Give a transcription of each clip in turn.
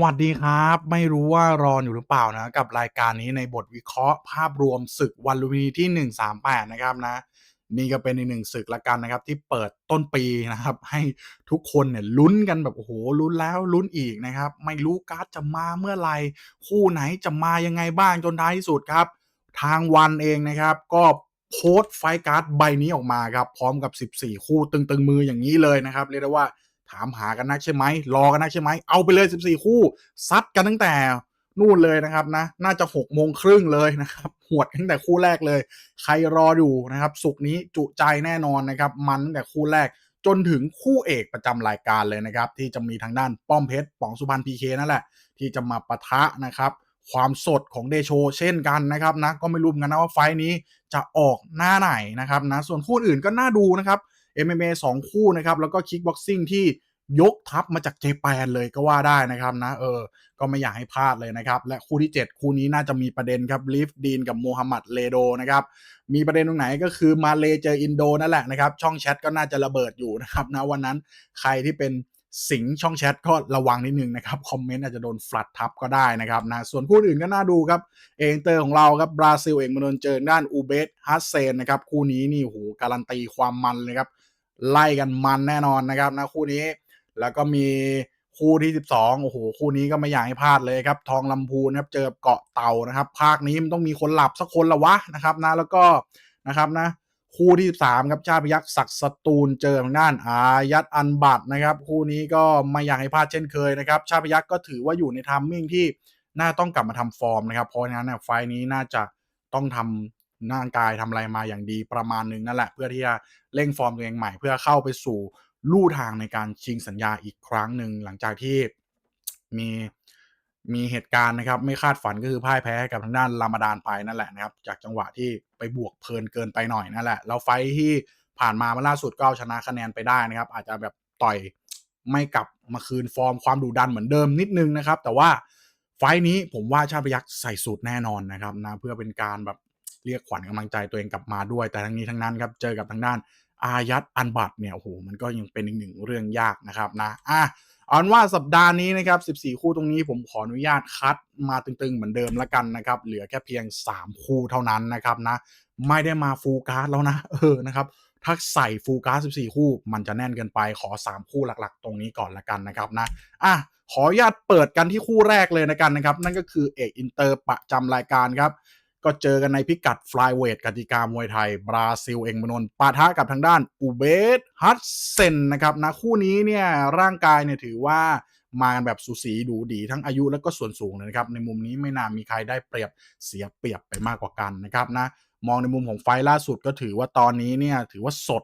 สวัสดีครับ ไม่รู้ว่ารออยู่หรือเปล่านะ กับรายการนี้ในบทวิเคราะห์ภาพรวมศึกวันลุมพินีที่ 138 นะครับนะ นี่ก็เป็นอีกหนึ่งศึกละกันนะครับ ที่เปิดต้นปีนะครับ ให้ทุกคนเนี่ยลุ้นกันแบบโอ้โหลุ้นแล้วลุ้นอีกนะครับ ไม่รู้การ์ดจะมาเมื่อไหร่คู่ไหนจะมายังไงบ้างจนท้ายที่สุดครับ ทางวันเองนะครับ ก็โพสต์ไฟการ์ดใบนี้ออกมาครับ พร้อมกับ 14 คู่ตึงๆมืออย่างนี้เลยนะครับเรียกได้ว่า ถามหากันนักใช่ไหมรอกันนักใช่ไหมเอาไปเลย 14 คู่ ซัดกันตั้งแต่นู่นเลยนะครับนะ น่าจะ6โมงครึ่งเลยนะครับหวดตั้งแต่คู่แรกเลย ใครรออยู่นะครับ สุกนี้จุใจแน่นอนนะครับ มันตั้งแต่คู่แรกจนถึงคู่เอกประจำรายการเลยนะครับ ที่จะมีทางด้านป้อมเพชรป๋องสุพรรณพีเคนั่นแหละ ที่จะมาปะทะนะครับ ความสดของเดโชเช่นกันนะครับนะก็ไม่รู้เหมือนกันนะว่าไฟนี้จะออกหน้าไหนนะครับนะส่วนคู่อื่นก็น่าดูนะครับ MMA 2 คู่นะครับ แล้วก็คิกบ็อกซิ่งที่ยกทัพมาจากเจแปนเลยก็ว่าได้นะครับนะเออ ก็ไม่อยากให้พลาดเลยนะครับ และคู่ที่ 7 คู่นี้น่าจะมีประเด็นครับลิฟดีนกับโมฮัมหมัดเลโดนะครับ มีประเด็นตรงไหนก็คือมาเลเจออินโดนั่นแหละนะครับ ช่องแชทก็น่าจะระเบิดอยู่นะครับนะวันนั้นใครที่เป็นสิงช่องแชทก็ระวังนิดนึงนะครับ คอมเมนต์อาจจะโดนฟลัดทับก็ได้นะครับนะส่วนคู่อื่นก็น่าดูครับ เองเตอร์ของเราครับบราซิลเองมาโดนเจอด้านอูเบสฮัสเซนนะครับ คู่นี้นี่โหการันตีความมันเลยครับ ไล่กันมันแน่นอนนะครับนะคู่นี้ แล้วก็มีคู่ที่ 12 โอ้โห คู่นี้ก็ไม่อยากให้พลาดเลยครับ ทองลำพูนครับ เจอเกาะเต่านะครับ ภาคนี้มันต้องมีคนหลับสักคนละวะนะครับนะ แล้วก็นะครับนะ คู่ที่ 13 ครับ ชาติพยักษ์ศักดิ์สตูลเจอทางด้านอายัดอันบัตนะครับ คู่นี้ก็ไม่อยากให้พลาดเช่นเคยนะครับ ชาติพยักษ์ก็ถือว่าอยู่ในทัมมิ่งที่น่าต้องกลับมาทำฟอร์มนะครับ เพราะฉะนั้นเนี่ยไฟนี้น่าจะต้องทำ ร่างกายทำอะไรมาอย่างดีประมาณหนึ่งนั่นแหละเพื่อที่จะเร่งฟอร์มตัวเองใหม่เพื่อเข้าไปสู่ลู่ทางในการชิงสัญญาอีกครั้งหนึ่งหลังจากที่มีมีเหตุการณ์นะครับ ไม่คาดฝันก็คือพ่ายแพ้กับทางด้านรามาดานไปนั่นแหละนะครับ จากจังหวะที่ไปบวกเพลินเกินไปหน่อยนั่นแหละแล้วไฟที่ผ่านมาเมื่อล่าสุดก็เอาชนะคะแนนไปได้นะครับ อาจจะแบบต่อยไม่กลับมาคืนฟอร์มความดุดันเหมือนเดิมนิดนึงนะครับ แต่ว่าไฟนี้ผมว่าชาติพยักษ์ใส่สูตรแน่นอนนะครับนะเพื่อเป็นการแบบ เรียกขวัญกำลังใจตัวเองกลับมาด้วย แต่ทั้งนี้ทั้งนั้นครับเจอกับทางด้านอายัดอันบัตเนี่ยโอ้โหมันก็ยังเป็นอีกหนึ่งเรื่องยากนะครับนะอะเอาเป็นว่าสัปดาห์นี้นะครับ 14 คู่ตรงนี้ผมขออนุญาตคัดมาตึงๆ เหมือนเดิมแล้วกันนะครับ เหลือแค่เพียง 3 คู่เท่านั้นนะครับนะ ไม่ได้มาฟูลการ์ดแล้วนะ เออนะครับ ถ้าใส่ฟูลการ์ด 14 คู่ มันจะแน่นเกินไป ขอ 3 คู่หลักๆ ตรงนี้ก่อนละกันนะครับนะ อะ ขออนุญาตเปิดกันที่คู่แรกเลยนะกันนะครับ นั่นก็คือเอกอินเตอร์ประจำรายการครับ ก็เจอกันในพิกัดฟลายเวทกติกามวยไทย บราซิลเองมนนปะทะกับทางด้านอูเบสฮัตเซนนะครับนะคู่นี้เนี่ยร่างกายเนี่ยถือว่ามากันแบบสูสีดูดีทั้งอายุและก็ส่วนสูงเลยนะครับ ในมุมนี้ไม่น่ามีใครได้เปรียบเสียเปรียบไปมากกว่ากันนะครับนะมองในมุมของไฟล่าสุดก็ถือว่าตอนนี้เนี่ยถือว่าสด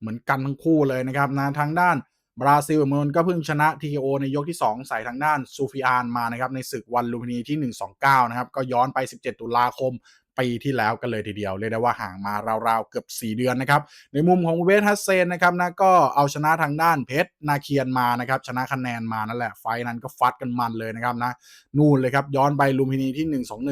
เหมือนกันทั้งคู่เลยนะครับนะทางด้าน บราซิลมันก็เพิ่งชนะ TKO ในยกที่ 2 ใส่ทางด้านซูฟิอานมานะครับในศึกวันลูมพินีที่ 129 นะครับ ก็ย้อนไป 17 ตุลาคมปีที่แล้วกันเลยทีเดียว เรียกได้ว่าห่างมาราวๆ เกือบ 4 เดือนนะครับ ในมุมของเวทฮัสเซนนะครับนะก็เอาชนะทางด้านเพชรนาเคียนมานะครับ ชนะคะแนนมานั่นแหละ ไฟนั้นก็ฟัดกันมันเลยนะครับนะนู่นเลยครับ ย้อนไปลูมินีที่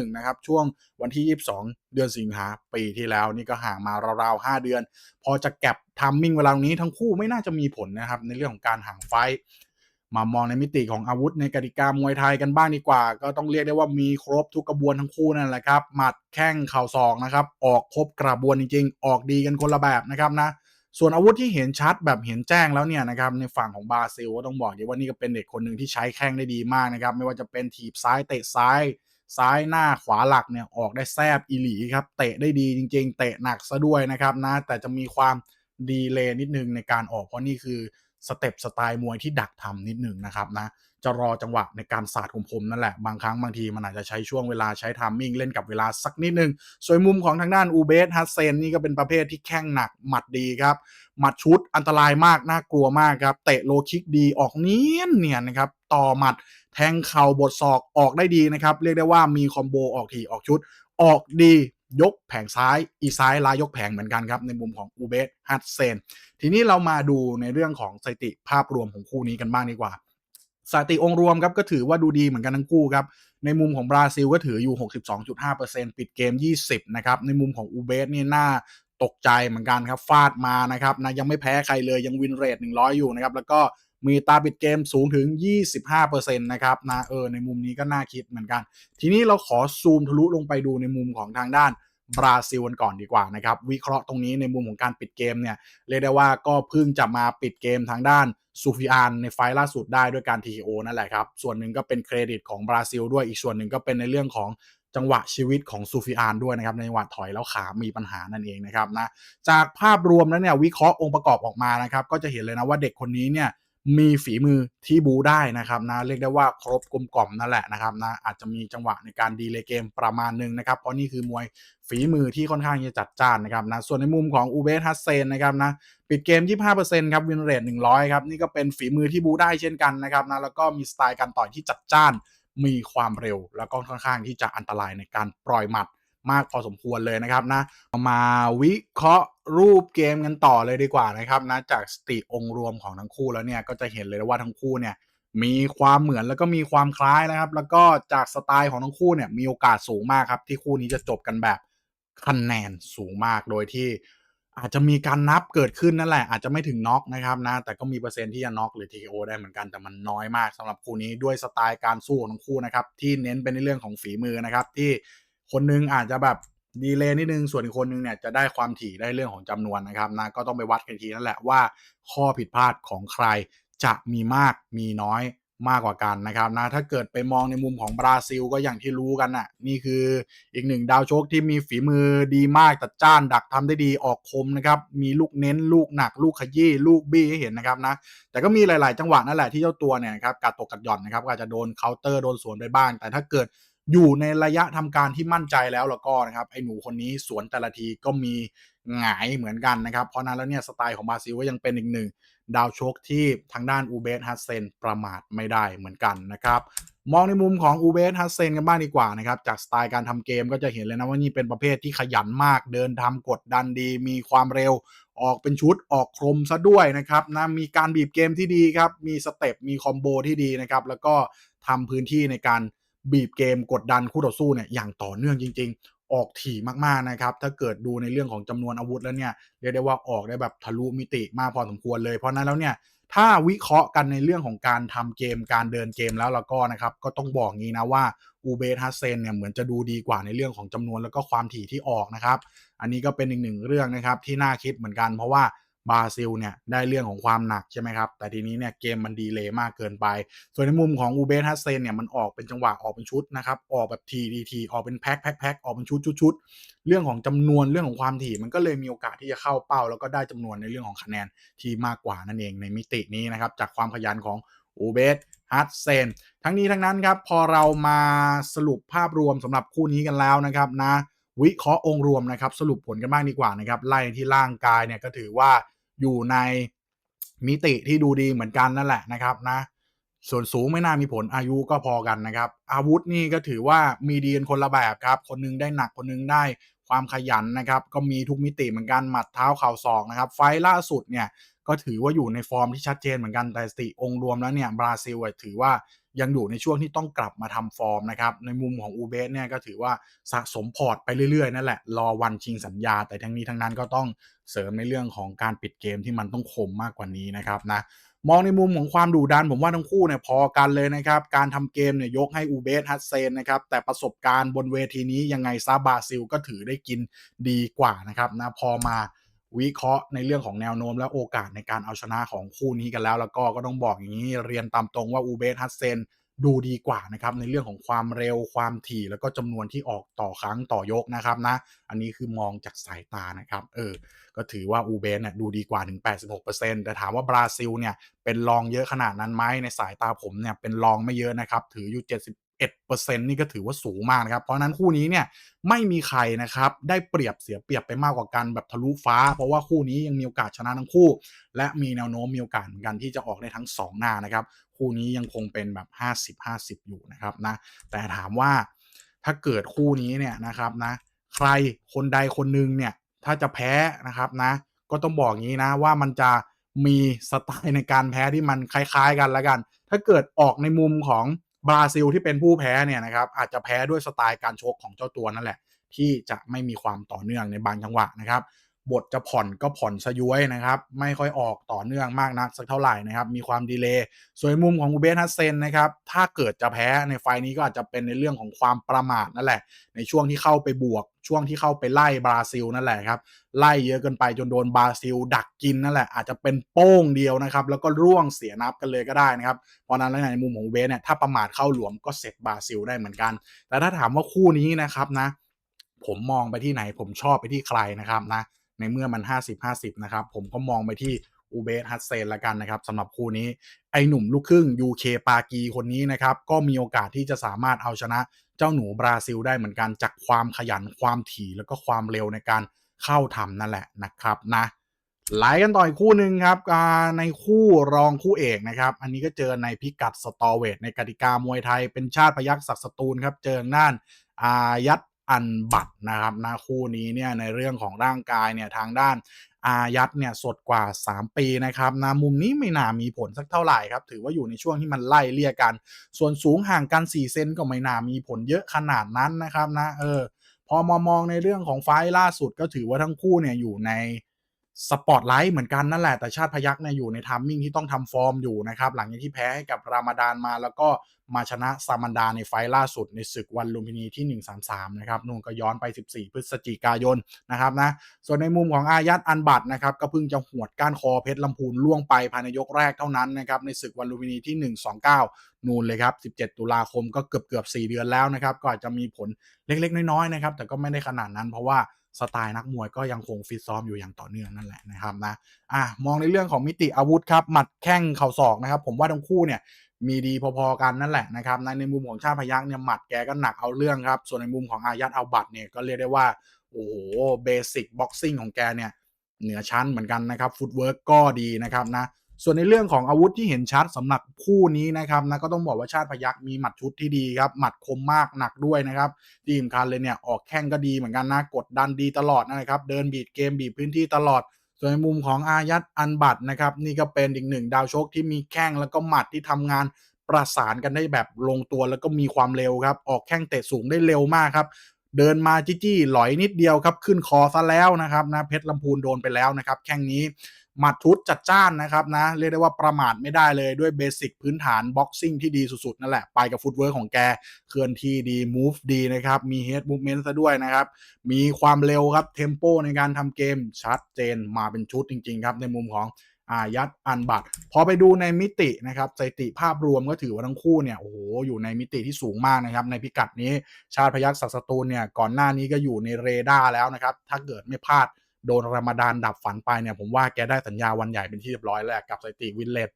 121 นะครับ ช่วงวันที่ 22 เดือนสิงหาปีที่แล้วนี่ก็ห่างมาราวๆ 5 เดือน พอจะแก็บ ทัมมิ่งเวลานี้ทั้งคู่ไม่น่าจะมีผลนะครับ ในเรื่องของการห่างไฟมามองในมิติของอาวุธในกติกามวยไทยกันบ้างดีกว่า ก็ต้องเรียกได้ว่ามีครบทุกกระบวนทั้งคู่นั่นแหละครับ หมัดแข้งเข่าศอกนะครับ ออกครบกระบวนจริงๆ ออกดีกันคนละแบบนะครับนะ ส่วนอาวุธที่เห็นชัดแบบเห็นแจ้งแล้วเนี่ยนะครับในฝั่งของบราซิลก็ต้องบอกเดีว่านี่ก็เป็นเด็กคนหนึ่งที่ใช้แข้งได้ดีมากนะครับ ไม่ว่าจะเป็นถีบซ้ายเตะซ้ายซ้ายหน้าขวาหลักเนี่ยออกได้แซบอีหลีครับเตะได้ดีจริง ๆ เตะหนักซะด้วยนะครับนะแต่จะมีความ ดีเลย์นิดนึงในการออกเพราะนี่คือสเต็ปสไตล์มวยที่ดักทำนิดหนึ่งนะครับนะจะรอจังหวะในการสาดคมนั่นแหละ บางครั้งบางทีมันอาจจะใช้ช่วงเวลาใช้ทามมิ่งเล่นกับเวลาสักนิดนึง ส่วนมุมของทางด้านอูเบสฮัสเซนนี่ก็เป็นประเภทที่แข้งหนัก หมัดดีครับ หมัดชุดอันตรายมาก น่ากลัวมากครับ เตะโลคิกดีออกเนียนเนียนนะครับ ต่อหมัดแทงเข่าบทศอกออกได้ดีนะครับ เรียกได้ว่ามีคอมโบออกทีออกชุด ออกดี ยกแผงซ้าย อีซ้ายลายยกแผงเหมือนกันครับ ในมุมของอูเบสฮัตเซน ทีนี้เรามาดูในเรื่องของสถิติภาพรวมของคู่นี้กันบ้างดีกว่าสถิติองค์รวมครับก็ถือว่าดูดีเหมือนกันทั้งคู่ครับ ในมุมของบราซิลก็ถืออยู่ 62.5%ปิดเกม 20 นะครับ ในมุมของอูเบสนี่น่าตกใจเหมือนกันครับ ฟาดมานะครับนะยังไม่แพ้ใครเลยยังวินเรท100 อยู่นะครับ แล้วก็ มีตาปิดเกมสูงถึง 25%นะครับนะเออในมุมนี้ก็น่าคิดเหมือนกัน ทีนี้เราขอซูมทะลุลงไปดูในมุมของทางด้านบราซิลกันก่อนดีกว่านะครับ วิเคราะห์ตรงนี้ในมุมของการปิดเกมเนี่ย เรียกได้ว่าก็เพิ่งจะมาปิดเกมทางด้านซูฟิอานในไฟล์ล่าสุดได้ด้วยการ TKO นั่นแหละครับ ส่วนหนึ่งก็เป็นเครดิตของบราซิลด้วยอีกส่วนหนึ่งก็เป็นในเรื่องของจังหวะชีวิตของซูฟิอานด้วยนะครับ ในจังหวะถอยแล้วขามีปัญหานั่นเองนะครับนะจากภาพรวมแล้วเนี่ยวิเคราะห์องค์ประกอบออกมานะครับ ก็จะเห็นเลยนะว่าเด็กคนนี้เนี่ย มีฝีมือที่บูได้นะครับนะเรียกได้ว่าครบกลมกล่อมนั่นแหละนะครับนะอาจจะมีจังหวะในการดีเลยเกมประมาณหนึ่งนะครับเพราะนี่คือมวยฝีมือที่ค่อนข้างจะจัดจ้านนะครับนะส่วนในมุมของอูเบสฮัสเซนนะครับนะปิดเกม 25%ครับวินเรท100 ครับ นี่ก็เป็นฝีมือที่บูได้เช่นกันนะครับนะแล้วก็มีสไตล์การต่อยที่จัดจ้าน มีความเร็ว แล้วก็ค่อนข้างที่จะอันตรายในการปล่อยหมัด มากพอสมควรเลยนะครับนะมาวิเคราะห์รูปเกมกันต่อเลยดีกว่านะครับนะจากสติองค์รวมของทั้งคู่แล้วเนี่ยก็จะเห็นเลยว่าทั้งคู่เนี่ยมีความเหมือนแล้วก็มีความคล้ายนะครับ แล้วก็จากสไตล์ของทั้งคู่เนี่ยมีโอกาสสูงมากครับ ที่คู่นี้จะจบกันแบบคะแนนสูงมากโดยที่อาจจะมีการนับเกิดขึ้นนั่นแหละ อาจจะไม่ถึงน็อกนะครับนะแต่ก็มีเปอร์เซ็นต์ที่จะน็อกหรือ TKO ได้เหมือนกันแต่มันน้อยมากสำหรับคู่นี้ด้วยสไตล์การสู้ของทั้งคู่นะครับที่เน้นเป็นในเรื่องของฝีมือนะครับที่ คนนึงอาจจะแบบดีเลย์นิดนึง ส่วนอีกคนนึงเนี่ยจะได้ความถี่ได้เรื่องของจำนวนนะครับนะก็ต้องไปวัดกันทีนั่นแหละว่าข้อผิดพลาดของใครจะมีมากมีน้อยมากกว่ากันนะครับนะถ้าเกิดไปมองในมุมของบราซิลก็อย่างที่รู้กันนะ่ะนี่คืออีกหนึ่งดาวโชคที่มีฝีมือดีมากตัดจ้านดักทำได้ดีออกคมนะครับมีลูกเน้นลูกหนัก ลูกขยี้ลูกบี้ให้เห็นนะครับนะแต่ก็มีหลาย ๆ จังหวะนั่นแหละที่เจ้าตัวเนี่ยครับกัดตกกัดหย่อนนะครับก็อาจจะโดนเคาน์เตอร์โดนสวนไปบ้าง แต่ถ้าเกิด อยู่ในระยะทำการที่มั่นใจแล้วแล้วก็นะครับไอ้หนูคนนี้สวนแต่ละทีก็มีหงายเหมือนกันนะครับ เพราะนั้นแล้วเนี่ยสไตล์ของบราซิลก็ยังเป็นอีกหนึ่งดาวโชคที่ทางด้านอูเบสฮัสเซนประมาทไม่ได้เหมือนกันนะครับมองในมุมของอูเบสฮัสเซนกันบ้างดีกว่านะครับจากสไตล์การทำเกมก็จะเห็นเลยนะว่านี่เป็นประเภทที่ขยันมากเดินทำกดดันดี มีความเร็วออกเป็นชุดออกครมซะด้วยนะครับนะมีการบีบเกมที่ดีครับมีสเต็ปมีคอมโบที่ดีนะครับแล้วก็ทำพื้นที่ในการ บีบเกมกดดันคู่ต่อสู้เนี่ยอย่างต่อเนื่องจริง ๆ ออกถี่มากๆนะครับ ถ้าเกิดดูในเรื่องของจำนวนอาวุธแล้วเนี่ยเรียกได้ว่าออกได้แบบทะลุมิติมากพอสมควรเลย เพราะนั้นแล้วเนี่ยถ้าวิเคราะห์กันในเรื่องของการทำเกมการเดินเกมแล้วแล้วก็นะครับก็ต้องบอกงี้นะว่าอูเบสฮัสเซนเนี่ยเหมือนจะดูดีกว่าในเรื่องของจำนวนแล้วก็ความถี่ที่ออกนะครับ อันนี้ก็เป็นอีกหนึ่งเรื่องนะครับที่น่าคิดเหมือนกันเพราะว่า บราซิลเนี่ยได้เรื่องของความหนักใช่ไหมครับ แต่ทีนี้เนี่ยเกมมันดีเลยมากเกินไป ส่วนในมุมของอูเบสฮัสเซนเนี่ยมันออกเป็นจังหวะออกเป็นชุดนะครับออกแบบทีดีทีออกเป็นแพ็คแพ็คแพ็คออกเป็นชุดชุดชุดเรื่องของจำนวนเรื่องของความถี่มันก็เลยมีโอกาสที่จะเข้าเป้า แล้วก็ได้จำนวนในเรื่องของคะแนนที่มากกว่านั่นเองในมิตินี้นะครับจากความขยันของอูเบสฮัตเซนทั้งนี้ทั้งนั้นครับ พอเรามาสรุปภาพรวมสำหรับคู่นี้กันแล้วนะครับนะ วิเคราะห์องค์รวมนะครับ สรุปผลกันบ้างดีกว่านะครับไล่ที่ร่างกายเนี่ยก็ถือว่า อยู่ในมิติที่ดูดีเหมือนกันนั่นแหละนะครับนะส่วนสูงไม่น่ามีผลอายุก็พอกันนะครับ อาวุธนี่ก็ถือว่ามีดีกันคนละแบบครับ คนนึงได้หนักคนนึงได้ความขยันนะครับ ก็มีทุกมิติเหมือนกันหมัดเท้าเข่าศอกนะครับ ไฟล่าสุดเนี่ยก็ถือว่าอยู่ในฟอร์มที่ชัดเจนเหมือนกันแต่สติองค์รวมแล้วเนี่ยบราซิลถือว่า ยังอยู่ในช่วงที่ต้องกลับมาทำฟอร์มนะครับ ในมุมของอูเบสเนี่ยก็ถือว่าสะสมพอร์ตไปเรื่อยๆ นั่นแหละ รอวันชิงสัญญา แต่ทั้งนี้ทั้งนั้นก็ต้องเสริมในเรื่องของการปิดเกมที่มันต้องคมมากกว่านี้นะครับนะมองในมุมของความดุดันผมว่าทั้งคู่เนี่ยพอกันเลยนะครับ การทำเกมเนี่ยยกให้อูเบสฮัตเซนนะครับ แต่ประสบการณ์บนเวทีนี้ยังไงซาบาซิลก็ถือได้กินดีกว่านะครับนะพอมา วิเคราะห์ในเรื่องของแนวโน้มและโอกาสในการเอาชนะของคู่นี้กันแล้ว แล้วก็ก็ต้องบอกอย่างนี้เรียนตามตรงว่าอูเบสฮัตเซนดูดีกว่านะครับในเรื่องของความเร็วความถี่ แล้วก็จำนวนที่ออกต่อครั้งต่อยกนะครับนะอันนี้คือมองจากสายตานะครับเออก็ถือว่าอูเบนเนี่ยดูดีกว่าถึง 86%แต่ถามว่าบราซิลเนี่ยเป็นรองเยอะขนาดนั้นไหมในสายตาผมเนี่ยเป็นรองไม่เยอะนะครับถืออยู่ 71%นี่ก็ถือว่าสูงมากนะครับ เพราะนั้นคู่นี้เนี่ยไม่มีใครนะครับได้เปรียบเสียเปรียบไปมากกว่ากันแบบทะลุฟ้า เพราะว่าคู่นี้ยังมีโอกาสชนะทั้งคู่ และมีแนวโน้มมีโอกาสเหมือนกันที่จะออกได้ทั้ง 2 หน้านะครับ คู่นี้ยังคงเป็นแบบ 50-50 อยู่นะครับนะแต่ถามว่าถ้าเกิดคู่นี้เนี่ยนะครับนะใครคนใดคนหนึ่งเนี่ยถ้าจะแพ้นะครับนะก็ต้องบอกงี้นะว่ามันจะมีสไตล์ในการแพ้ที่มันคล้าย ๆ กันแล้วกัน ถ้าเกิดออกในมุมของ บราซิลที่เป็นผู้แพ้เนี่ยนะครับอาจจะแพ้ด้วยสไตล์การชกของเจ้าตัวนั่นแหละ ที่จะไม่มีความต่อเนื่องในบางจังหวะนะครับ บทจะผ่อนก็ผ่อนสย้วยนะครับ ไม่ค่อยออกต่อเนื่องมากนักสักเท่าไหร่นะครับ มีความดีเลย์ส่วนมุมของอูเบสฮัสเซนนะครับ ถ้าเกิดจะแพ้ในไฟล์นี้ก็อาจจะเป็นในเรื่องของความประมาทนั่นแหละ ในช่วงที่เข้าไปบวก ช่วงที่เข้าไปไล่บราซิลนั่นแหละครับไล่เยอะเกินไปจนโดนบราซิล ดักกินนั่นแหละอาจจะเป็นโป้งเดียวนะครับ แล้วก็ร่วงเสียนับกันเลยก็ได้นะครับเพราะนั้นแล้วในมุมของอูเบสเนี่ยถ้าประมาทเข้าหลวมก็เสร็จบราซิลได้เหมือนกัน แต่ถ้าถามว่าคู่นี้นะครับนะผมมองไปที่ไหนผมชอบไปที่ใครนะครับนะ ในเมื่อมัน 50-50 นะครับ ผมก็มองไปที่อูเบสฮัสเซนล้วกันนะครับสำหรับคู่นี้ ไอหนุ่มลูกครึ่ง UK ปากีคนนี้นะครับ ก็มีโอกาสที่จะสามารถเอาชนะเจ้าหนูบราซิลได้เหมือนกันจากความขยันความถี่แล้วก็ความเร็วในการเข้าทำนั่นแหละนะครับนะไล่กันต่ออีกคู่หนึ่งครับในคู่รองคู่เอกนะครับ อันนี้ก็เจอในพิกัดสตอเวทในกติกามวยไทยเป็นชาติพยักษ์ศักดิ์สตูลครับ เจอน่านอายัด อันบัตนะครับนะคู่นี้เนี่ยในเรื่องของร่างกายเนี่ยทางด้านอายัดเนี่ยสดกว่า 3 ปีนะครับนะมุมนี้ไม่น่ามีผลสักเท่าไหร่ครับ ถือว่าอยู่ในช่วงที่มันไล่เลี่ยกัน ส่วนสูงห่างกัน 4 เซนก็ไม่น่ามีผลเยอะขนาดนั้นนะครับนะเออพอมามองในเรื่องของไฟล่าสุดก็ถือว่าทั้งคู่เนี่ยอยู่ใน สปอตไลท์เหมือนกันนั่นแหละ แต่ชาติพยักเนี่ยอยู่ในทัมมิ่งที่ต้องทำฟอร์มอยู่นะครับ หลังจากที่แพ้ให้กับรามาดานมา แล้วก็มาชนะซามันดาในไฟล่าสุดในศึกวันลุมพินีที่ 133 นะครับนู่นก็ย้อนไป 14 พฤศจิกายนนะครับนะ ส่วนในมุมของอายัดอันบัตนะครับ ก็เพิ่งจะหวดก้านคอเพชรลำพูนล่วงไปภายในยกแรกเท่านั้นนะครับในศึกวันลุมพินีที่ 129 นูนเลยครับ 17 ตุลาคมก็เกือบเกือบ4เดือนแล้วนะครับก็อาจจะมีผลเล็กๆ น้อยๆนะครับแต่ก็ไม่ได้ขนาดนั้นเพราะว่า สไตล์นักมวยก็ยังคงฟิตซ้อมอยู่อย่างต่อเนื่องนั่นแหละนะครับนะอะมองในเรื่องของมิติอาวุธครับหมัดแข้งเข่าศอกนะครับ ผมว่าทั้งคู่เนี่ยมีดีพอๆกันนั่นแหละนะครับในในมุมของชาติพยักเนี่ยหมัดแกก็หนักเอาเรื่องครับ ส่วนในมุมของอายัดเอาบัตเนี่ยก็เรียกได้ว่าโอ้โหเบสิกบ็อกซิ่งของแกเนี่ยเหนือชั้นเหมือนกันนะครับฟุตเวิร์กก็ดีนะครับนะ ส่วนในเรื่องของอาวุธที่เห็นชัดสำหรับคู่นี้นะครับนะก็ต้องบอกว่าชาติพยักมีหมัดชุดที่ดีครับหมัดคมมากหนักด้วยนะครับที่สำคัญเลยเนี่ยออกแข้งก็ดีเหมือนกันนะกดดันดีตลอดนะครับเดินบีดเกมบีบพื้นที่ตลอดส่วนในมุมของอายัดอันบัตนะครับนี่ก็เป็นอีกหนึ่งดาวชกที่มีแข้งแล้วก็หมัดที่ทำงานประสานกันได้แบบลงตัวแล้วก็มีความเร็วครับ ออกแข้งเตะสูงได้เร็วมากครับ เดินมาจี้ๆหลอยนิดเดียวครับ ขึ้นคอซะแล้วนะครับนะเพชรลำพูนโดนไปแล้วนะครับ แข้งนี้ หมัดทุดจัดจ้านนะครับนะ เรียกได้ว่าประมาทไม่ได้เลยด้วยเบสิกพื้นฐานบ็อกซิ่งที่ดีสุดๆ นั่นแหละ ไปกับฟุตเวิร์กของแก เคลื่อนที่ดี มูฟดีนะครับ มีเฮดมูฟเมนต์ซะด้วยนะครับ มีความเร็วครับ เทมโปในการทำเกมชัดเจนมาเป็นชุดจริง ๆ ครับ ในมุมของอายัดอันบัตพอไปดูในมิตินะครับสถิติภาพรวมก็ถือว่าทั้งคู่เนี่ยโอ้โหอยู่ในมิติที่สูงมากนะครับ ในพิกัดนี้ชาติพยักษ์ศักดิ์สตูลเนี่ยก่อนหน้านี้ก็อยู่ในเรดาร์แล้วนะครับ ถ้าเกิดไม่พลาด โดนรามาดานดับฝันไปเนี่ยผมว่าแกได้สัญญาวันใหญ่เป็นที่เรียบร้อยแล้วกับสถิติวินเลต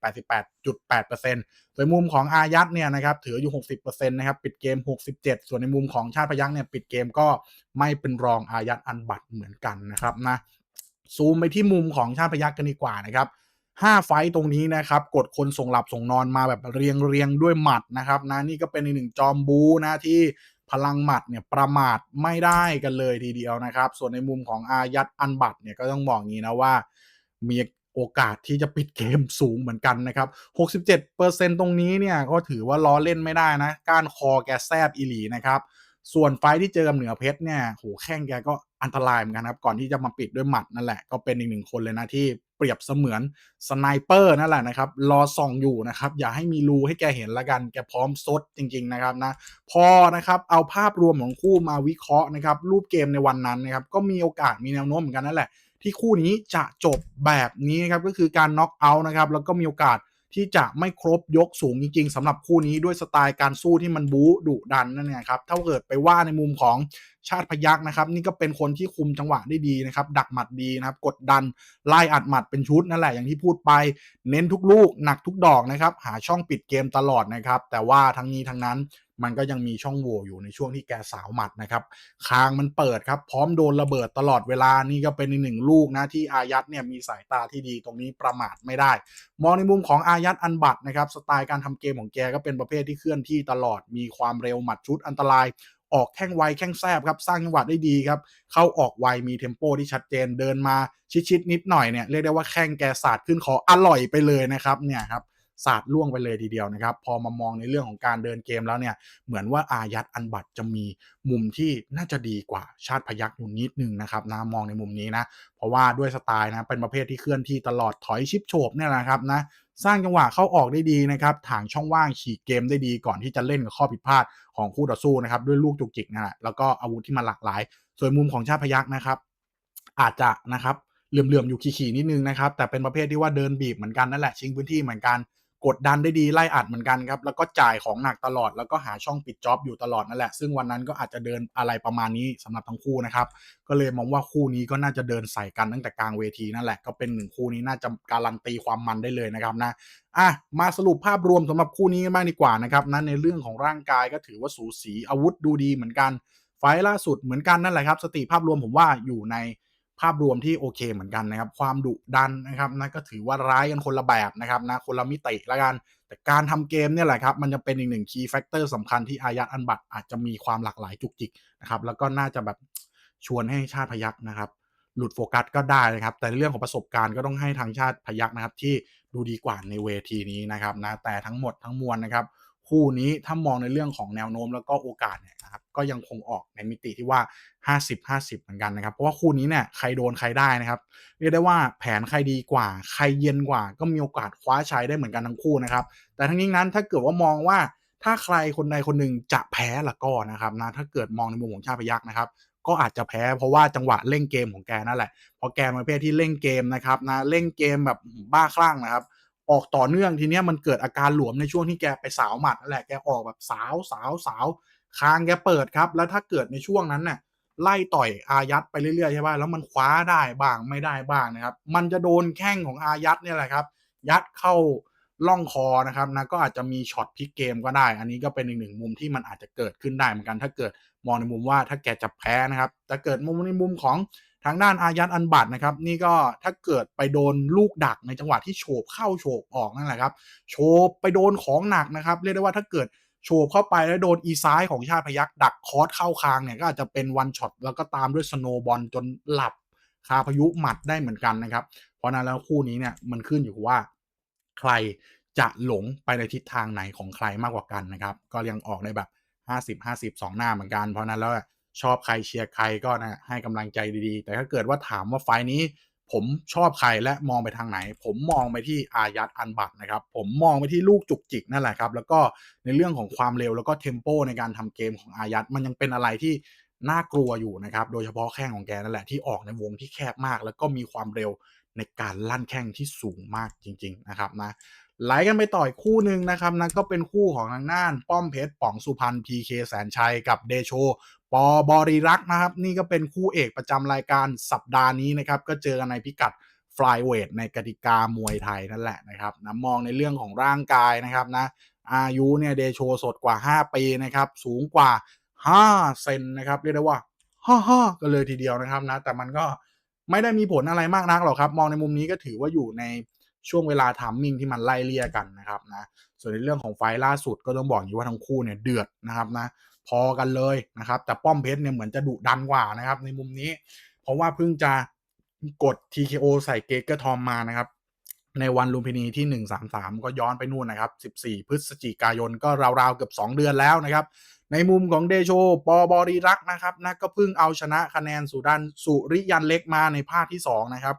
88.8%ส่วนมุมของอายัดเนี่ยนะครับถืออยู่ 60%นะครับปิดเกม 67 ส่วนในมุมของชาติพยักเนี่ยปิดเกมก็ไม่เป็นรองอายัดอันบัตเหมือนกันนะครับนะซูมไปที่มุมของชาติพยักกันดีกว่านะครับ5ไฟตรงนี้นะครับกดคนส่งหลับส่งนอนมาแบบเรียงเรียงด้วยหมัดนะครับนะนี่ก็เป็นอีกหนึ่งจอมบูนะที่ พลังหมัดเนี่ยประมาทไม่ได้กันเลยทีเดียวนะครับ ส่วนในมุมของอายัดอันบัตเนี่ยก็ต้องบอกงี้นะว่ามีโอกาสที่จะปิดเกมสูงเหมือนกันนะครับ 67%ตรงนี้เนี่ยก็ถือว่าล้อเล่นไม่ได้นะ ก้านคอแกแซบอีหลีนะครับ ส่วนไฟที่เจอกับเหนือเพชรเนี่ย โหแข้งแกก็อันตรายเหมือนกันครับ ก่อนที่จะมาปิดด้วยหมัดนั่นแหละ ก็เป็นอีกหนึ่งคนเลยนะที่ รียบเสมือนสไนเปอร์นั่นแหละนะครับ รอส่องอยู่นะครับ อย่าให้มีรูให้แกเห็นละกัน แกพร้อมซดจริง ๆ นะครับนะพอนะครับเอาภาพรวมของคู่มาวิเคราะห์นะครับ รูปเกมในวันนั้นนะครับ ก็มีโอกาสมีแนวโน้มเหมือนกันนั่นแหละ ที่คู่นี้จะจบแบบนี้ครับก็คือการน็อกเอาท์นะครับแล้วก็มีโอกาส ที่จะไม่ครบยกสูงจริง ๆสำหรับคู่นี้ด้วยสไตล์การสู้ที่มันบู๊ดุดันนั่นเองครับถ้าเกิดไปว่าในมุมของชาติพยักนะครับ นี่ก็เป็นคนที่คุมจังหวะได้ดีนะครับ ดักหมัดดีนะครับ กดดันไล่อัดหมัดเป็นชุดนั่นแหละอย่างที่พูดไป เน้นทุกลูกหนักทุกดอกนะครับ หาช่องปิดเกมตลอดนะครับ แต่ว่าทั้งนี้ทั้งนั้น มันก็ยังมีช่องโหว่อยู่ในช่วงที่แกสาวหมัดนะครับคางมันเปิดครับ พร้อมโดนระเบิดตลอดเวลานี่ก็เป็นอีกหนึ่งลูกนะที่อายัดเนี่ยมีสายตาที่ดีตรงนี้ประมาทไม่ได้ มองในมุมของอายัดอันบัตนะครับสไตล์การทำเกมของแกก็เป็นประเภทที่เคลื่อนที่ตลอดมีความเร็วหมัดชุดอันตรายออกแข้งไวแข้งแซบครับ สร้างจังหวะได้ดีครับ เข้าออกไวมีเทมโปที่ชัดเจนเดินมาชิดๆนิดหน่อยเนี่ย เรียกได้ว่าแข้งแกสาดขึ้นคออร่อยไปเลยนะครับเนี่ยครับ ศาสตร์ล่วงไปเลยทีเดียวนะครับ พอมามองในเรื่องของการเดินเกมแล้วเนี่ย เหมือนว่าอายัดอันบัตจะมีมุมที่น่าจะดีกว่าชาติพยักอยู่นิดนึงนะครับนะมองในมุมนี้นะ เพราะว่าด้วยสไตล์นะเป็นประเภทที่เคลื่อนที่ตลอดถอยชิปโฉบเนี่ยนะครับนะสร้างจังหวะเข้าออกได้ดีนะครับถางช่องว่างฉีกเกมได้ดีก่อนที่จะเล่นกับข้อผิดพลาดของคู่ต่อสู้นะครับด้วยลูกจุกจิกนะฮะแล้วก็อาวุธที่มันหลากหลาย ส่วนมุมของชาติพยักนะครับ อาจจะนะครับเหลื่อมๆอยู่ขี่ๆนิดนึงนะครับแต่เป็นประเภทที่ว่าเดินบีบเหมือนกันนั่นแหละชิงพื้นที่เหมือนกัน กดดันได้ดีไล่อัดเหมือนกันครับ แล้วก็จ่ายของหนักตลอด แล้วก็หาช่องปิดจ็อบอยู่ตลอดนั่นแหละ ซึ่งวันนั้นก็อาจจะเดินอะไรประมาณนี้สำหรับทั้งคู่นะครับ ก็เลยมองว่าคู่นี้ก็น่าจะเดินใส่กันตั้งแต่กลางเวทีนั่นแหละ ก็เป็นหนึ่งคู่นี้น่าจะการันตีความมันได้เลยนะครับนะ อะ มาสรุปภาพรวมสำหรับคู่นี้กันบ้างดีกว่านะครับนะในเรื่องของร่างกายก็ถือว่าสูสีอาวุธดูดีเหมือนกัน ไฟล่าสุดเหมือนกันนั่นแหละครับ สติภาพรวมผมว่าอยู่ใน ภาพรวมที่โอเคเหมือนกันนะครับ ความดุดันนะครับนะก็ถือว่าร้ายกันคนละแบบนะครับนะคนละมิติละกัน แต่การทำเกมเนี่ยแหละครับ มันจะเป็นอีกหนึ่งคีย์แฟกเตอร์สำคัญที่อายัดอันบัตอาจจะมีความหลากหลายจุกจิกนะครับ แล้วก็น่าจะแบบชวนให้ชาติพยักนะครับ หลุดโฟกัสก็ได้นะครับ แต่เรื่องของประสบการณ์ก็ต้องให้ทางชาติพยักนะครับ ที่ดูดีกว่าในเวทีนี้นะครับนะแต่ทั้งหมดทั้งมวลนะครับ คู่นี้ถ้ามองในเรื่องของแนวโน้มแล้วก็โอกาสเนี่ยนะครับก็ยังคงออกในมิติที่ว่า 50-50 เหมือนกันนะครับ เพราะว่าคู่นี้เนี่ยใครโดนใครได้นะครับ เรียกได้ว่าแผนใครดีกว่า ใครเย็นกว่า ก็มีโอกาสคว้าชัยได้เหมือนกันทั้งคู่นะครับ แต่ทั้งนี้นั้นถ้าเกิดว่ามองว่าถ้าใครคนใดคนหนึ่งจะแพ้ละก็นะครับนะถ้าเกิดมองในมุมของชาติพยักนะครับก็อาจจะแพ้เพราะว่าจังหวะเล่นเกมของแกนั่นแหละเพราะแกเป็นประเภทที่เล่นเกมนะครับนะเล่นเกมแบบบ้าคลั่งนะครับ ออกต่อเนื่องทีเนี้ยมันเกิดอาการหลวมในช่วงที่แกไปสาวหมัดนั่นแหละแกออกแบบสาวสาวสาวคางแกเปิดครับ แล้วถ้าเกิดในช่วงนั้นเนี่ยไล่ต่อยอายัดไปเรื่อยๆใช่ป่ะแล้วมันคว้าได้บ้างไม่ได้บ้างนะครับ มันจะโดนแข้งของอายัดเนี่ยแหละครับ ยัดเข้า ล่องคอนะครับนะก็อาจจะมีช็อตพลิกเกมก็ได้ อันนี้ก็เป็นอีกหนึ่งมุมที่มันอาจจะเกิดขึ้นได้เหมือนกัน ถ้าเกิดมองในมุมว่าถ้าแกจะแพ้นะครับแต่เกิดมุมในมุมของทางด้านอายัดอันบัตนะครับนี่ก็ถ้าเกิดไปโดนลูกดักในจังหวะที่โฉบเข้าโฉบออกนั่นแหละครับโฉบไปโดนของหนักนะครับ เรียกได้ว่าถ้าเกิดโฉบเข้าไปแล้วโดนอีซ้ายของชาติพยักดักคอร์สเข้าคางเนี่ยก็อาจจะเป็นวันช็อตแล้วก็ตามด้วยสโนบอลจนหลับคาพายุหมัดได้เหมือนกันนะครับ เพราะนั้นแล้วคู่นี้เนี่ยมันขึ้นอยู่ว่า ใครจะหลงไปในทิศทางไหนของใครมากกว่ากันนะครับ ก็ยังออกในแบบ 50 50 2 หน้าเหมือนกัน เพราะนั้นแล้วชอบใครเชียร์ใครก็นะให้กำลังใจดีๆ แต่ถ้าเกิดว่าถามว่าไฟนี้ ผมชอบใครและมองไปทางไหน ผมมองไปที่อายัดอันบัตนะครับ ผมมองไปที่ลูกจุกจิกนั่นแหละครับ แล้วก็ในเรื่องของความเร็วแล้วก็เทมโปในการทำเกมของอายัดมันยังเป็นอะไรที่น่ากลัวอยู่นะครับ โดยเฉพาะแข้งของแกนั่นแหละที่ออกในวงที่แคบมาก แล้วก็มีความเร็ว ในการลั่นแข้งที่สูงมากจริง ๆ นะครับนะไหลกันไปต่อยคู่หนึ่งนะครับนะก็เป็นคู่ของทางน่านป้อมเพชรป๋องสุพรรณพีเคแสนชัยกับเดโชปอบริรักษ์นะครับ นี่ก็เป็นคู่เอกประจำรายการสัปดาห์นี้นะครับ ก็เจอกันในพิกัดฟลายเวทในกติกามวยไทยนั่นแหละนะครับนะมองในเรื่องของร่างกายนะครับนะอายุเนี่ยเดโชสดกว่า 5 ปีนะครับ สูงกว่า 5 เซนนะครับ เรียกได้ว่าฮ่าฮ่ากันเลยทีเดียวนะครับนะแต่มันก็ ไม่ได้มีผลอะไรมากนักหรอกครับ มองในมุมนี้ก็ถือว่าอยู่ในช่วงเวลาทามมิ่งที่มันไล่เลี่ยกันนะครับนะส่วนในเรื่องของไฟล่าสุดก็ต้องบอกอยู่ว่าทั้งคู่เนี่ยเดือดนะครับนะพอกันเลยนะครับ แต่ป้อมเพชรเนี่ยเหมือนจะดุดันกว่านะครับ ในมุมนี้ เพราะว่าเพิ่งจะกด TKO ใส่เกเกอร์ทอมมานะครับ ในวันลุมพินีที่ 133 ก็ย้อนไปนู่นนะครับ 14 พฤศจิกายนก็ราวๆเกือบ2 เดือนแล้วนะครับ ในมุมของเดโชปอบริรักนะครับนะก็เพิ่งเอาชนะคะแนนสุดันสุริยันเล็กมาในภาคที่ 2 นะครับ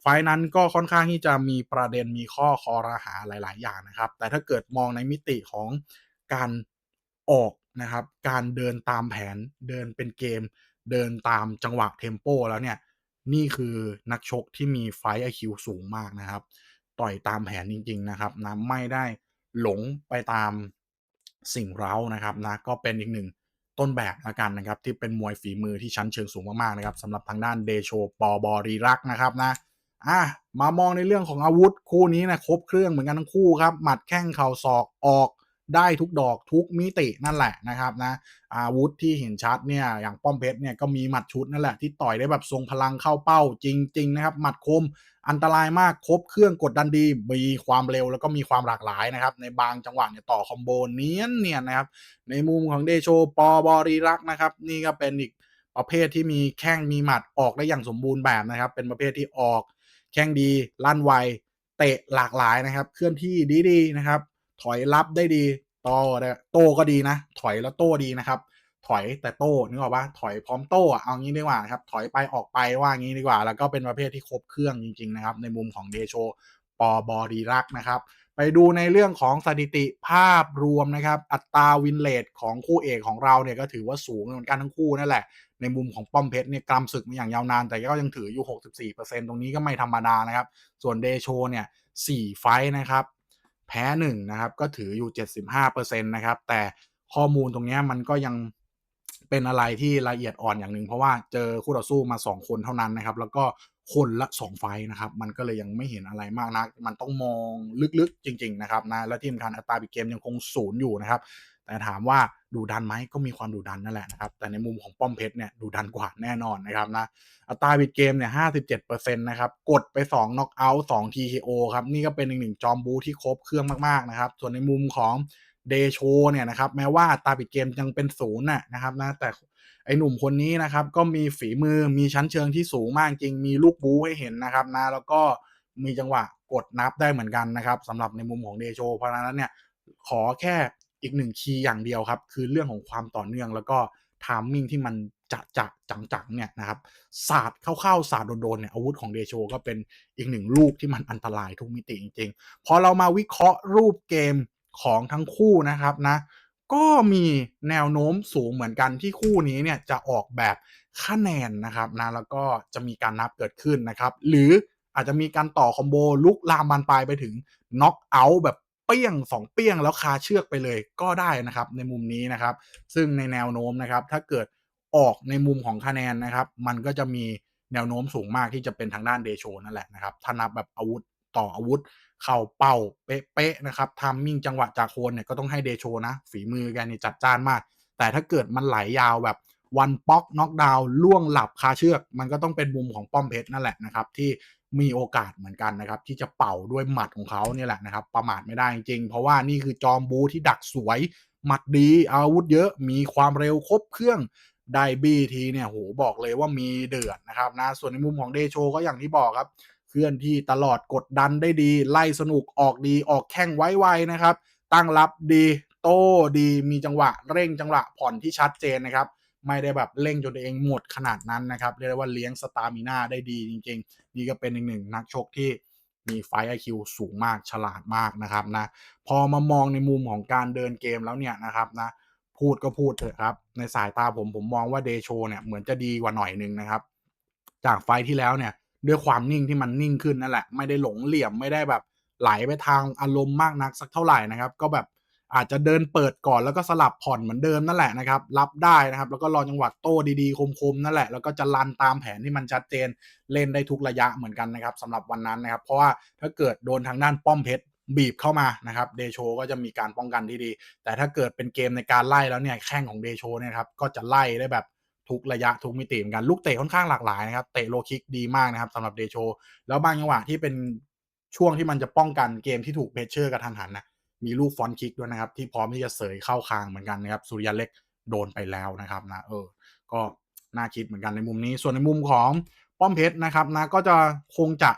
ไฟนั้นก็ค่อนข้างที่จะมีประเด็นมีข้อคอรหาหลาย ๆ อย่างนะครับ แต่ถ้าเกิดมองในมิติของการออกนะครับ การเดินตามแผนเดินเป็นเกม เดินตามจังหวะเทมโปแล้วเนี่ยนี่คือนักชกที่มีไฟไอคิวสูงมากนะครับ ต่อยตามแผนจริง ๆ นะครับนะไม่ได้หลงไปตาม สิ่งเร้านะครับนะก็เป็นอีกหนึ่งต้นแบบละกันนะครับ ที่เป็นมวยฝีมือที่ชั้นเชิงสูงมากๆนะครับสำหรับทางด้านเดโชปอบอรีรักนะครับนะอะมามองในเรื่องของอาวุธคู่นี้นะครบเครื่องเหมือนกันทั้งคู่ครับหมัดแข้งเข่าศอกออกได้ทุกดอกทุกมิตินั่นแหละนะครับนะอาวุธที่เห็นชัดเนี่ยอย่างป้อมเพชรเนี่ยก็มีหมัดชุดนั่นแหละที่ต่อยได้แบบทรงพลังเข้าเป้าจริง ๆ นะครับ หมัดคม อันตรายมากครบเครื่องกดดันดีมีความเร็วแล้วก็มีความหลากหลายนะครับ ในบางจังหวะเนี่ยต่อคอมโบเนียนเนียนนะครับ ในมุมของเดโชปอบอรีรักนะครับ นี่ก็เป็นอีกประเภทที่มีแข้งมีหมัดออกได้อย่างสมบูรณ์แบบนะครับ เป็นประเภทที่ออก แข้งดีลั่นไวเตะหลากหลายนะครับ เคลื่อนที่ดีๆนะครับ ถอยรับได้ดีโตได้โตก็ดีนะ ถอยแล้วโต้ดีนะครับ ถอยแต่โต้นึกออกปะถอยพร้อมโต้อะเอางี้ดีกว่าครับ ถอยไปออกไปว่างี้ดีกว่า แล้วก็เป็นประเภทที่ครบเครื่องจริงๆนะครับ ในมุมของเดโชปอบอดีรักนะครับ ไปดูในเรื่องของสถิติภาพรวมนะครับ อัตราวินเลทของคู่เอกของเราเนี่ยก็ถือว่าสูงเหมือนกันทั้งคู่นั่นแหละ ในมุมของป้อมเพชรเนี่ยกำศึกมาอย่างยาวนาน แต่ก็ยังถืออยู่ 64%ตรงนี้ก็ไม่ธรรมดานะครับ ส่วนเดโชเนี่ย4ไฟนะครับแพ้1นะครับก็ถืออยู่ 75%นะครับแต่ข้อมูลตรงนี้มันก็ยัง เป็นอะไรที่ละเอียดอ่อนอย่างหนึ่งเพราะว่าเจอคู่ต่อสู้มา 2 คนเท่านั้นนะครับ แล้วก็คนละ 2 ไฟนะครับ มันก็เลยยังไม่เห็นอะไรมากนักมันต้องมองลึกๆจริง ๆ นะครับนะและที่สำคัญอัตราปิดเกมยังคงศูนย์อยู่นะครับ แต่ถามว่าดูดันไหมก็มีความดูดันนั่นแหละนะครับ แต่ในมุมของป้อมเพชรเนี่ยดูดันกว่าแน่นอนนะครับนะอัตราบิดเกมเนี่ย57%นะครับ กดไป2น็อกเอาท์2 TKO ครับ นี่ก็เป็นอีกหนึ่งจอมบูที่ครบเครื่องมากๆนะครับ ส่วนในมุมของ เดโชเนี่ยนะครับแม้ว่าตาบิดเกมยังเป็นศูนย์นะครับนะแต่ไอหนุ่มคนนี้นะครับก็มีฝีมือมีชั้นเชิงที่สูงมากจริง มีลูกบูให้เห็นนะครับนะแล้วก็มีจังหวะกดนับได้เหมือนกันนะครับสำหรับในมุมของเดโชเพราะฉะนั้นเนี่ยขอแค่อีกหนึ่งคีย์อย่างเดียวครับ คือเรื่องของความต่อเนื่องแล้วก็ทามมิ่งที่มันจะจะจังๆเนี่ยนะครับศาสตร์เข้าๆศาสตร์โดนๆเนี่ยอาวุธของเดโชก็เป็นอีกหนึ่งลูกที่มันอันตรายทุกมิติจริงๆ พอเรามาวิเคราะห์รูปเกม ของทั้งคู่นะครับนะก็มีแนวโน้มสูงเหมือนกันที่คู่นี้เนี่ยจะออกแบบคะแนนนะครับนะแล้วก็จะมีการนับเกิดขึ้นนะครับ หรืออาจจะมีการต่อคอมโบลุกลามบานปลายไปถึงน็อกเอาท์แบบเปี้ยง 2 เปี้ยงแล้วคาเชือกไปเลยก็ได้นะครับ ในมุมนี้นะครับ ซึ่งในแนวโน้มนะครับ ถ้าเกิดออกในมุมของคะแนนนะครับ มันก็จะมีแนวโน้มสูงมากที่จะเป็นทางด้านเดโชนั่นแหละนะครับถ้านับแบบอาวุธต่ออาวุธ เข่าเป่าเป๊ะๆนะครับทามมิ่งจังหวะจากโคนเนี่ยก็ต้องให้เดโชนะฝีมือแกนี่จัดจ้านมาก แต่ถ้าเกิดมันไหลยาวแบบวันป๊อกน็อกดาวล่วงหลับคาเชือก มันก็ต้องเป็นมุมของป้อมเพชรนั่นแหละนะครับ ที่มีโอกาสเหมือนกันนะครับ ที่จะเป่าด้วยหมัดของเขาเนี่ยแหละนะครับ ประมาทไม่ได้จริง เพราะว่านี่คือจอมบูที่ดักสวย หมัดดี อาวุธเยอะมีความเร็วครบเครื่องได้บีทีเนี่ยโหบอกเลยว่ามีเดือดนะครับนะส่วนในมุมของเดโชก็อย่างที่บอกครับ เคลื่อนที่ตลอดกดดันได้ดี ไล่สนุกออกดีออกแข้งไวๆนะครับ ตั้งรับดีโต้ดีมีจังหวะเร่งจังหวะผ่อนที่ชัดเจนนะครับ ไม่ได้แบบเร่งจนตัวเองหมดขนาดนั้นนะครับ เรียกได้ว่าเลี้ยงสตามิน่าได้ดีจริงๆ นี่ก็เป็นอีกหนึ่งนักชกที่มีไฟไอคิวสูงมากฉลาดมากนะครับนะพอมามองในมุมของการเดินเกมแล้วเนี่ยนะครับนะพูดก็พูดเถอะครับ ในสายตาผมผมมองว่าเดโชเนี่ยเหมือนจะดีกว่าหน่อยนึงนะครับ จากไฟที่แล้วเนี่ย ด้วยความนิ่งที่มันนิ่งขึ้นนั่นแหละ ไม่ได้หลงเหลี่ยมไม่ได้แบบไหลไปทางอารมณ์มากนักสักเท่าไหร่นะครับ ก็แบบอาจจะเดินเปิดก่อนแล้วก็สลับผ่อนเหมือนเดิมนั่นแหละนะครับ รับได้นะครับ แล้วก็รอจังหวะโต้ดีๆ คมๆนั่นแหละ แล้วก็จะรันตามแผนที่มันชัดเจนเล่นได้ทุกระยะเหมือนกันนะครับสำหรับวันนั้นนะครับ เพราะว่าถ้าเกิดโดนทางด้านป้อมเพชรบีบเข้ามานะครับเดโชก็จะมีการป้องกันที่ดี แต่ถ้าเกิดเป็นเกมในการไล่แล้วเนี่ยแข้งของเดโชเนี่ยครับก็จะไล่ได้แบบ ทุกระยะทุกมิติเหมือนกันลูกเตะค่อนข้างหลากหลายนะครับเตะโลคิกดีมากนะครับสำหรับเดโชแล้วบางจังหวะที่เป็นช่วงที่มันจะป้องกันเกมที่ถูกเพชเชอร์กระทันหันนะมีลูกฟอนคิกด้วยนะครับ ที่พร้อมที่จะเสยเข้าคางเหมือนกันนะครับสุริยันเล็กโดนไปแล้วนะครับนะเออ ก็น่าคิดเหมือนกันในมุมนี้ ส่วนในมุมของป้อมเพชรนะครับนะก็จะคงจะ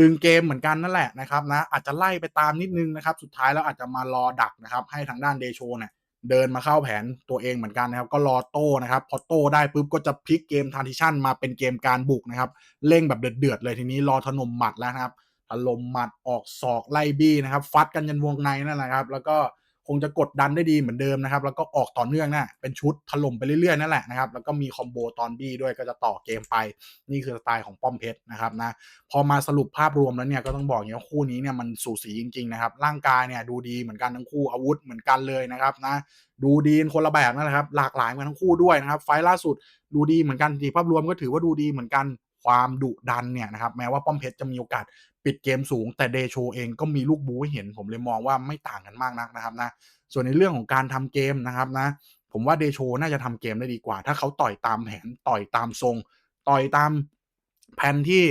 ดึงเกมเหมือนกันนั่นแหละนะครับนะอาจจะไล่ไปตามนิดนึงนะครับ สุดท้ายแล้วอาจจะมารอดักนะครับ ให้ทางด้านเดโชเนี่ย เดินมาเข้าแผนตัวเองเหมือนกันนะครับ ก็รอโต้นะครับ พอโต้ได้ปุ๊บก็จะพลิกเกมทานทิชันมาเป็นเกมการบุกนะครับ เร่งแบบเดือดๆเลยทีนี้รอถล่มหมัดแล้วนะครับถล่มหมัดออกศอกไล่บี้นะครับ ฟัดกันยันวงในนั่นแหละครับ แล้วก็ คงจะกดดันได้ดีเหมือนเดิมนะครับ แล้วก็ออกต่อเนื่องนะเป็นชุดถล่มไปเรื่อยๆนั่นแหละนะครับ แล้วก็มีคอมโบตอนบี้ด้วยก็จะต่อเกมไป นี่คือสไตล์ของป้อมเพชรนะครับนะ พอมาสรุปภาพรวมแล้วเนี่ยก็ต้องบอกอย่างคู่นี้เนี่ยมันสูสีจริงๆนะครับ ร่างกายเนี่ยดูดีเหมือนกันทั้งคู่อาวุธเหมือนกันเลยนะครับนะ ดูดีคนละแบบนั่นแหละครับ หลากหลายกันทั้งคู่ด้วยนะครับ ไฟล่าสุดดูดีเหมือนกันทีภาพรวมก็ถือว่าดูดีเหมือนกัน ความดุดันเนี่ยนะครับแม้ว่าป้อมเพชรจะมีโอกาสปิดเกมสูง แต่เดโชเองก็มีลูกบูให้เห็น ผมเลยมองว่าไม่ต่างกันมากนักนะครับนะส่วนในเรื่องของการทำเกมนะครับนะผมว่าเดโชน่าจะทำเกมได้ดีกว่า ถ้าเขาต่อยตามแผนต่อยตามทรง ต่อยตามแผนที่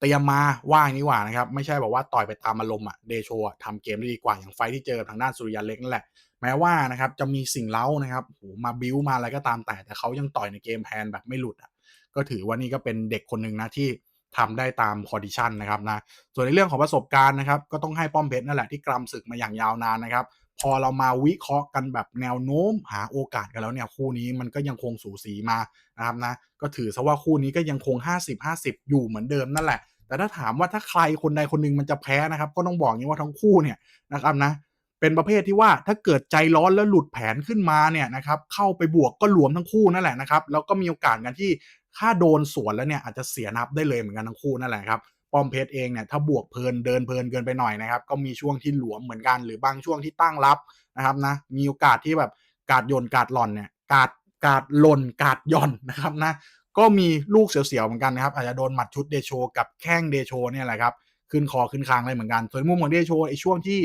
เตรียมมาว่าอย่างนี้กว่านะครับไม่ใช่บอกว่าต่อยไปตามอารมณ์อะเดโชะทำเกมได้ดีกว่าอย่างไฟที่เจอทางด้านสุริยันเล็กนั่นแหละแม้ว่านะครับจะมีสิ่งเล้านะครับโหมาบิ้วมาอะไรก็ตามแต่แต่เขายังต่อยในเกมแพนแบบไม่หลุดอะ ก็ถือว่านี่ก็เป็นเด็กคนหนึ่งนะที่ทำได้ตามคอดิชันนะครับนะส่วนในเรื่องของประสบการณ์นะครับ ก็ต้องให้ป้อมเพชรนั่นแหละที่กรำศึกมาอย่างยาวนานนะครับ พอเรามาวิเคราะห์กันแบบแนวโน้มหาโอกาสกันแล้วเนี่ยคู่นี้มันก็ยังคงสูสีมานะครับนะก็ถือซะว่าคู่นี้ก็ยังคง 50-50 อยู่เหมือนเดิมนั่นแหละ แต่ถ้าถามว่าถ้าใครคนใดคนหนึ่งมันจะแพ้นะครับ ก็ต้องบอกอย่างนี้ว่าทั้งคู่เนี่ยนะครับนะเป็นประเภทที่ว่าถ้าเกิดใจร้อนแล้วหลุดแผนขึ้นมาเนี่ยนะครับเข้าไปบวกก็หลวมทั้งคู่นั่นแหละนะครับแล้วก็มีโอกาสกันที่ ถ้าโดนสวนแล้วเนี่ยอาจจะเสียนับได้เลยเหมือนกันทั้งคู่นั่นแหละครับป้อมเพชรเองเนี่ยถ้าบวกเพลินเดินเพลินเกินไปหน่อยนะครับก็มีช่วงที่หลวมเหมือนกันหรือบางช่วงที่ตั้งรับนะครับนะมีโอกาสที่แบบกาดยนกาดหล่อนเนี่ยกาดกาดหล่นกาดย่อนนะครับนะก็มีลูกเสียวๆเหมือนกันนะครับอาจจะโดนหมัดชุดเดโชกับแข้งเดโชเนี่ยแหละครับขึ้นคอขึ้นคางอะไรเหมือนกันส่วนมุมของเดโชไอช่วงที่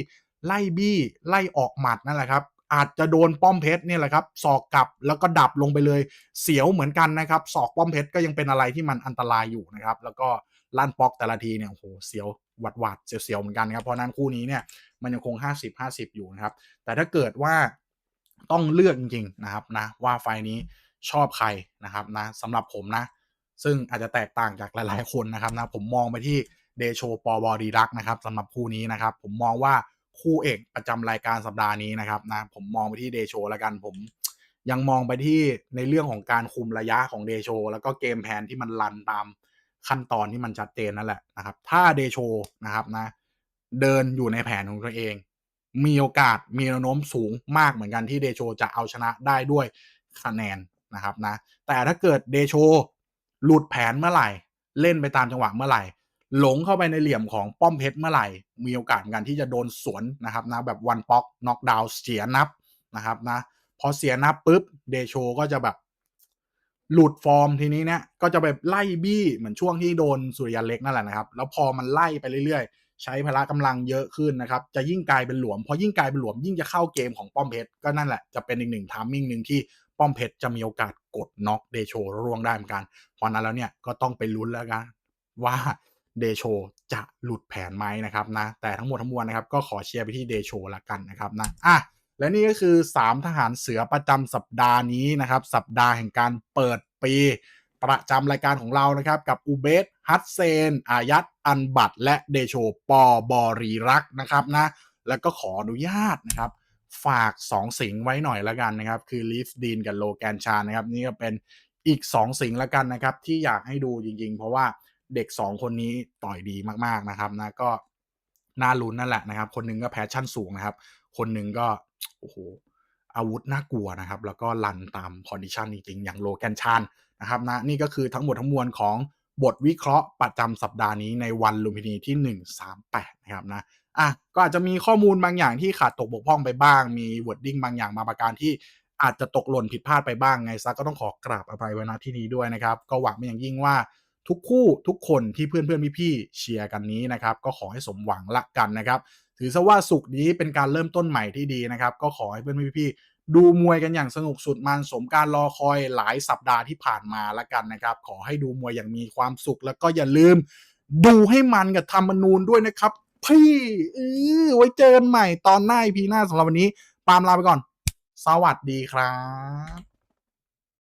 ไล่บี้ไล่ออกหมัดนั่นแหละครับ อาจจะโดนป้อมเพชรเนี่ยแหละครับศอกกลับแล้วก็ดับลงไปเลย เสียวเหมือนกันนะครับศอกป้อมเพชรก็ยังเป็นอะไรที่มันอันตรายอยู่นะครับ แล้วก็ลั่นป๊อกแต่ละทีเนี่ยโอ้โหเสียวหวัดหวัดเสียวๆเหมือนกันครับเพราะนั้นคู่นี้เนี่ยมันยังคง 50 50 อยู่นะครับ แต่ถ้าเกิดว่าต้องเลือกจริงๆนะครับนะว่าไฟนี้ชอบใครนะครับนะสำหรับผมนะ ซึ่งอาจจะแตกต่างจากหลายๆคนนะครับนะผมมองไปที่เดโชปอบอดีรักนะครับสำหรับคู่นี้นะครับ ผมมองว่า คู่เอกประจำรายการสัปดาห์นี้นะครับนะผมมองไปที่เดโชแล้วกันผมยังมองไปที่ในเรื่องของการคุมระยะของเดโชแล้วก็เกมแผนที่มันรันตามขั้นตอนที่มันชัดเจนนั่นแหละนะครับ ถ้าเดโชนะครับนะ เดินอยู่ในแผนของตัวเอง มีโอกาสมีแนวโน้มสูงมากเหมือนกันที่เดโชจะเอาชนะได้ด้วยคะแนนนะครับนะ แต่ถ้าเกิดเดโชหลุดแผนเมื่อไหร่ เล่นไปตามจังหวะเมื่อไหร่ หลงเข้าไปในเหลี่ยมของป้อมเพชรเมื่อไหร่ มีโอกาสกันที่จะโดนสวนนะครับนะแบบวันป๊อกน็อกดาวน์เสียนับนะครับนะพอเสียนับปุ๊บเดโชก็จะแบบหลุดฟอร์มทีนี้เนี่ยก็จะแบบไล่บี้เหมือนช่วงที่โดนสุริยันเล็กนั่นแหละนะครับ แล้วพอมันไล่ไปเรื่อยๆ ใช้พละกำลังเยอะขึ้นนะครับ จะยิ่งกลายเป็นหลวม พอยิ่งกลายเป็นหลวมยิ่งจะเข้าเกมของป้อมเพชรก็นั่นแหละจะเป็นอีกหนึ่งทามมิ่งหนึ่งที่ป้อมเพชรจะมีโอกาสกดน็อกเดโชร่วงได้เหมือนกันเพราะนั้นแล้วเนี่ยก็ต้องไปลุ้นแล้วกันว่า เดโชจะหลุดแผนไหมนะครับนะแต่ทั้งหมดทั้งมวลนะครับก็ขอเชียร์ไปที่เดโชละกันนะครับนะอะและนี่ก็คือ 3 ทหารเสือประจำสัปดาห์นี้นะครับ สัปดาห์แห่งการเปิดปีประจำรายการของเรานะครับ กับอุเบสฮัตเซน อายัดอันบัตและเดโชปอบอรีรักนะครับนะแล้วก็ขออนุญาตนะครับฝาก 2 สิงไว้หน่อยละกันนะครับ คือลีฟดีนกับโลแกนชานะครับ นี่ก็เป็นอีก 2 สิงละกันนะครับ ที่อยากให้ดูจริงๆ เพราะว่า เด็ก 2 คนนี้ต่อยดีมากๆนะครับนะก็น่าลุ้นนั่นแหละนะครับ คนหนึงก็แพชชั่นสูงนะครับ คนหนึ่งก็โอ้โหอาวุธน่ากลัวนะครับ แล้วก็รันตามคอนดิชันจริงๆ อย่างโลแกนชานนะครับนะนี่ก็คือทั้งหมดทั้งมวลของบทวิเคราะห์ประจำสัปดาห์นี้ในวันลุมพินีที่ 138 นะครับนะอะก็อาจจะมีข้อมูลบางอย่างที่ขาดตกบกพร่องไปบ้าง มีวอร์ดดิ้งบางอย่างมาประการที่อาจจะตกหล่นผิดพลาดไปบ้างไงซะก็ต้องขอกราบอภัยไว้ณที่นี้ด้วยนะครับ ก็หวังเป็นอย่างยิ่งว่า ทุกคู่ทุกคนที่เพื่อนเพื่อนๆพี่เชียร์กันนี้นะครับ ก็ขอให้สมหวังละกันนะครับ ถือซะว่าสุกนี้เป็นการเริ่มต้นใหม่ที่ดีนะครับ ก็ขอให้เพื่อนพี่ๆดูมวยกันอย่างสนุกสุดมันสมการรอคอยหลายสัปดาห์ที่ผ่านมาละกันนะครับ ขอให้ดูมวยอย่างมีความสุขแล้วก็อย่าลืม ดูให้มันกับธรรมนูญด้วยนะครับ พี่เออไว้เจอกันใหม่ตอนหน้า EP หน้าสำหรับวันนี้ ปาล์มลาไปก่อน สวัสดีครับ